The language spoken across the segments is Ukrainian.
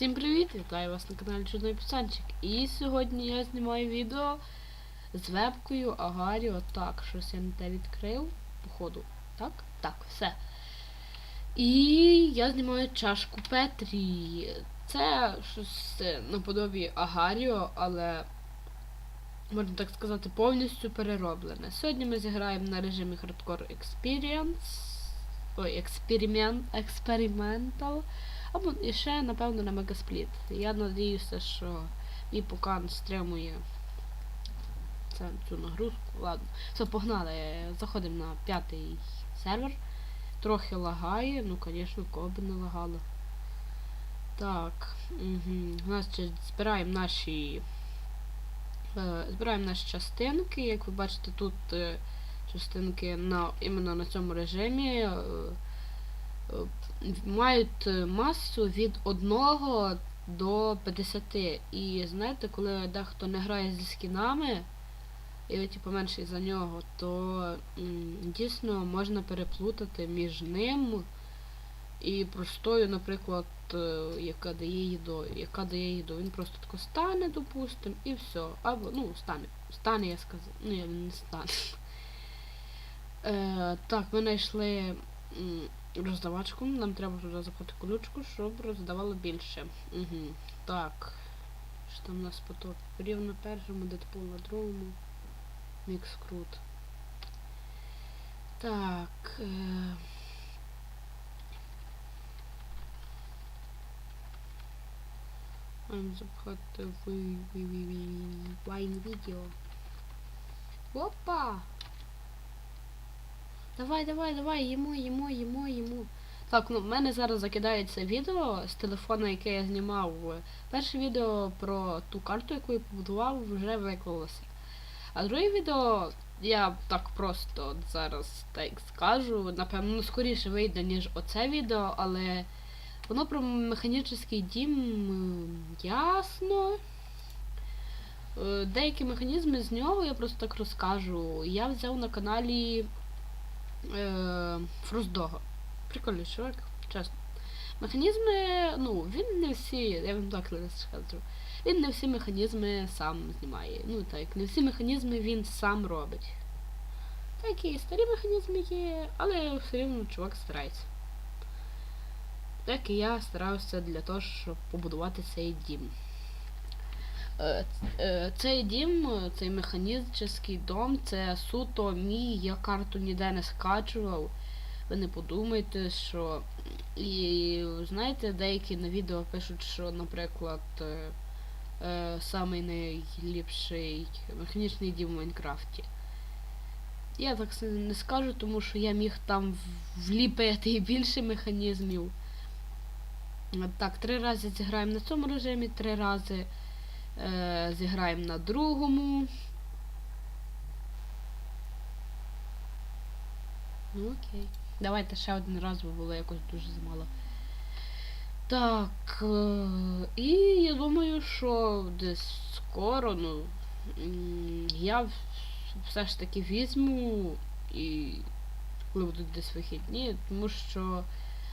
Всім привіт! Вітаю вас на каналі Чудний Пацанчик. І сьогодні я знімаю відео з вебкою Агаріо. Так, щось я не те відкрив, походу. Так? Так, все. І я знімаю чашку Петрі. Це щось наподобі Агаріо, але можна так сказати, повністю перероблене. Сьогодні ми зіграємо на режимі Hardcore Experience. Ой, експеримент, експериментал. Або і ще, напевно, на Мегаспліт. Я надіюся, що мій покан стримує цю нагрузку. Ладно. Все, погнали. Заходимо на п'ятий сервер. Трохи лагає, ну, звісно, кого би не лагало. Так. Угу. У нас збираємо наші. Е, збираємо наші частинки. Як ви бачите, тут е, частинки на, іменно на цьому режимі. Е, мають масу від 1 до 50. І знаєте, коли дехто не грає зі скінами, і ви типу менший за нього, то дійсно можна переплутати між ним і простою, наприклад, е, яка дає їду, яка дає їду. Він просто тако стане, допустим, і все. Або, ну, стане. Стане, я сказав. Ну, я не стане. Е, так, ми знайшли роздавачку. Нам треба туди запхати колючку, щоб роздавало більше. Угу. Так. Що там у нас поток? Рів на першому, Дедпул на другому. Мікс крут. Так. Е... Маємо запхати вайн відео. Опа! Давай, давай, давай, їмо, їмо, їмо, їмо. Так, ну в мене зараз закидається відео з телефона, яке я знімав. Перше відео про ту карту, яку я побудував, вже виклалося. А друге відео я так просто зараз так скажу, напевно, ну, скоріше вийде, ніж оце відео, але воно про механічний дім ясно. Е, деякі механізми з нього я просто так розкажу. Я взяв на каналі е, Фроздога. Прикольний чувак, чесно. Механізми, ну, він не всі, я вам так скажу. Він не всі механізми сам знімає. Ну так, не всі механізми він сам робить. Такі старі механізми є, але все рівно чувак старається. Так і я старався для того, щоб побудувати цей дім. Е, е, цей дім, цей механічний дом, це суто мій, я карту ніде не скачував. Ви не подумайте, що. І знаєте, деякі на відео пишуть, що, наприклад, е, е, самий найліпший механічний дім в Майнкрафті. Я так не скажу, тому що я міг там вліпити більше механізмів. Так, три рази зіграємо на цьому режимі, три рази е, зіграємо на другому. Ну окей. Давайте ще один раз, бо було якось дуже замало. Так. Е і я думаю, що десь скоро, ну, я все ж таки візьму і коли будуть десь вихідні, тому що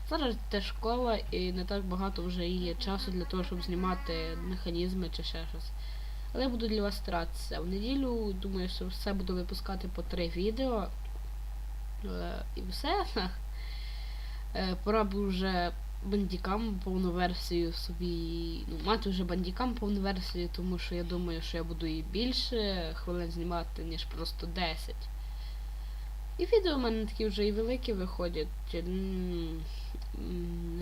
зараз це школа і не так багато вже є часу для того, щоб знімати механізми чи ще щось. Але я буду для вас старатися. В неділю, думаю, що все буду випускати по три відео. Е, і все. Е, пора б вже бандікам повну версію собі. Ну, мати вже бандікам повну версію, тому що я думаю, що я буду і більше хвилин знімати, ніж просто 10. І відео в мене такі вже і великі виходять.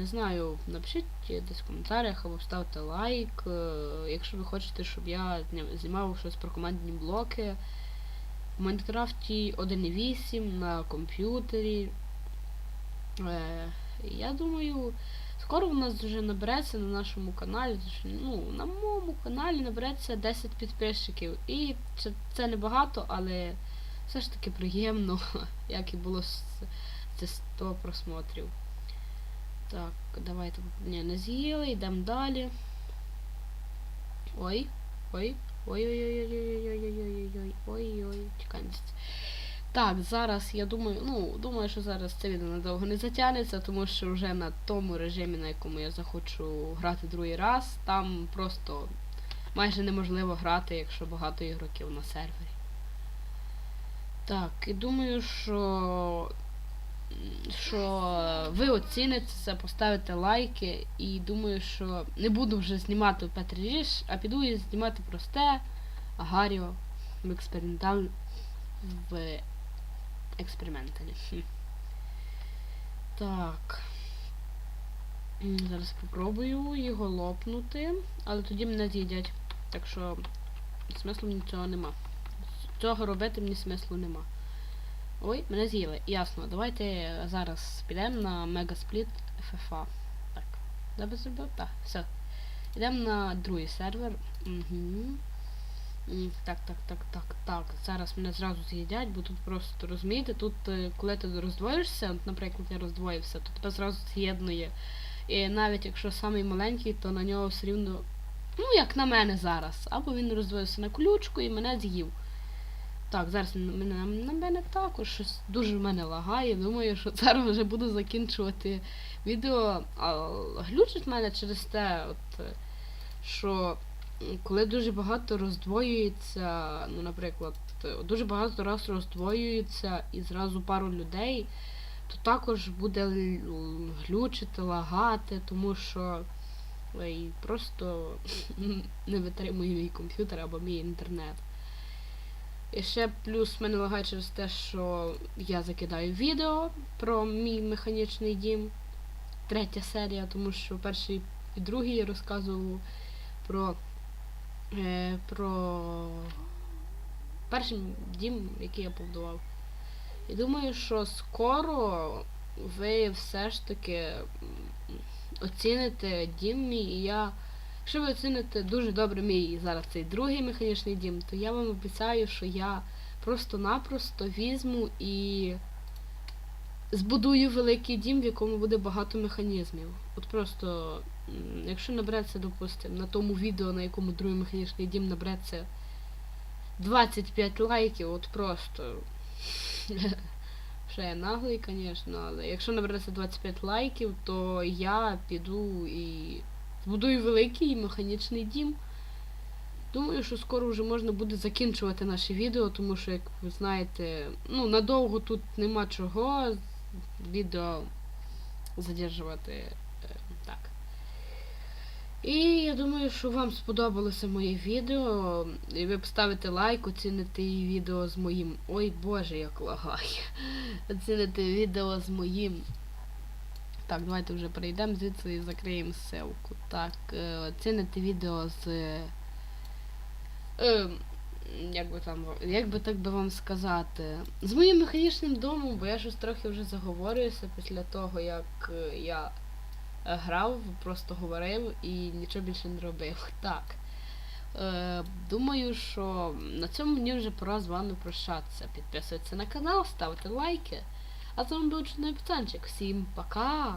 Не знаю, напишіть десь в коментарях або ставте лайк. Е, якщо ви хочете, щоб я знімав щось про командні блоки. В Майнкрафті 1.8 на комп'ютері. Е, Я думаю, скоро у нас вже набереться на нашому каналі. Ну, на моєму каналі набереться 10 підписчиків. І це, це небагато, але все ж таки приємно, як і було це 100 просмотрів. Так, давайте Ні, не з'їли, йдемо далі. Ой, ой. Ой-ой-ой-ой-ой-ой-ой-ой-ой-ой-ой. Чекай. Так, зараз я думаю, ну, думаю, що зараз це відео надовго не затягнеться, тому що вже на тому режимі, на якому я захочу грати другий раз, там просто майже неможливо грати, якщо багато ігроків на сервері. Так, і думаю, що що ви оціните це, поставите лайки, і думаю, що не буду вже знімати Петрі Ріж, а піду і знімати просте Агаріо в експерименталь в експерименталі. Так. Зараз спробую його лопнути, але тоді мене з'їдять. Так що смислу мені цього нема. Цього робити мені смислу нема. Ой, мене з'їли. Ясно. Давайте зараз підемо на Мегаспліт FFA. Так. Добре зробив? Так, все. Йдемо на другий сервер. Угу. Так, так, так, так, так. Зараз мене зразу з'їдять, бо тут просто розумієте, тут е, коли ти роздвоїшся, наприклад, я роздвоївся, то тебе зразу з'єднує. І навіть якщо самий маленький, то на нього все рівно, ну як на мене зараз. Або він роздвоївся на колючку і мене з'їв. Так, зараз мене, на мене також щось дуже в мене лагає. Думаю, що зараз вже буду закінчувати відео. А глючить мене через те, от, що коли дуже багато роздвоюється, ну, наприклад, дуже багато раз роздвоюється і зразу пару людей, то також буде глючити, лагати, тому що ой, просто не витримує мій комп'ютер або мій інтернет. І ще плюс мене лагає через те, що я закидаю відео про мій механічний дім. Третя серія, тому що перший і другий я розказував про, е, про перший дім, який я побудував. І думаю, що скоро ви все ж таки оціните дім мій, і я. Якщо ви оціните дуже добре мій зараз цей другий механічний дім, то я вам обіцяю, що я просто-напросто візьму і збудую великий дім, в якому буде багато механізмів. От просто, якщо набереться, допустимо, на тому відео, на якому другий механічний дім набереться 25 лайків, от просто. Ще я наглий, звісно, але якщо набереться 25 лайків, то я піду і збудую великий механічний дім. Думаю, що скоро вже можна буде закінчувати наше відео, тому що, як ви знаєте, ну, надовго тут нема чого відео задержувати. е, Так. І я думаю, що вам сподобалося моє відео. І ви поставите лайк, оціните відео з моїм. Ой боже, як лагає. Оціните відео з моїм. Так, давайте вже перейдемо звідси і закриємо ссылку. Так, е, оціните відео з. Е, як би там, як би так би вам сказати, з моїм механічним домом, бо я щось трохи вже заговорююся після того, як е, я грав, просто говорив і нічого більше не робив. Так. Думаю, що на цьому мені вже пора з вами прощатися. Підписуйтесь на канал, ставте лайки. А з вами був Чудний Пацанчик. Всім пока!